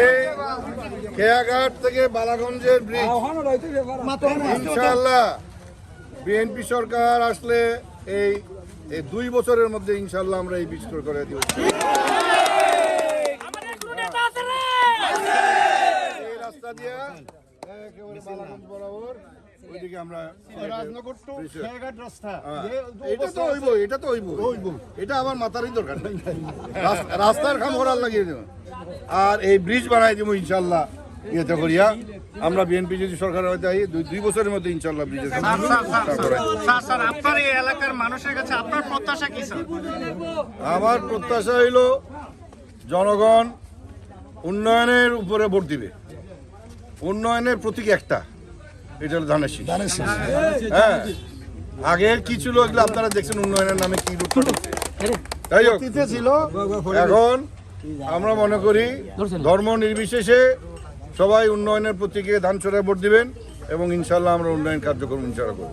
এই খেয়াঘাট থেকে বালাগঞ্জের ব্রিজ ইনশাল্লাহ বিএনপি সরকার আসলে এই এই দুই বছরের মধ্যে ইনশাল্লাহ আমরা এই ব্রিজ করে দিব। এই রাস্তা দিয়ে একেবারে বালাগঞ্জ বরাবর ওইদিকে আমরা রাজনগর টু খেয়াঘাট রাস্তা। হ্যাঁ। এটা তো হইব এটা তো হইব এটা আমার মাথারই দরকার। রাস্তার কাম করার লাগিয়ে দেব। আর এই ব্রিজ বানাই দেবো ইনশাল্লাহ ইয়েতে করিয়া। আমরা বিএনপি যদি সরকার হয়তো দুই দুই বছরের মধ্যে ইনশাল্লাহ ব্রিজের কাম স্যার, আপনার এই এলাকার মানুষের কাছে আপনার প্রত্যাশা কি স্যার? আমার প্রত্যাশা হইল জনগণ উন্নয়নের উপরে ভোট দিবে। উন্নয়নের প্রতীক একটা। এটা হলো ধানের শীষ। হ্যাঁ। আগের কি ছিল এগুলো আপনারা দেখছেন উন্নয়নের নামে কি রূপ করেছে তাই হোক। ছিল। এখন আমরা মনে করি ধর্ম নির্বিশেষে সবাই উন্নয়নের প্রতীকে ধান ছড়ায় ভোট দিবেন এবং ইনশাল্লাহ আমরা উন্নয়ন কার্যক্রম ইনশাল্লাহ করব।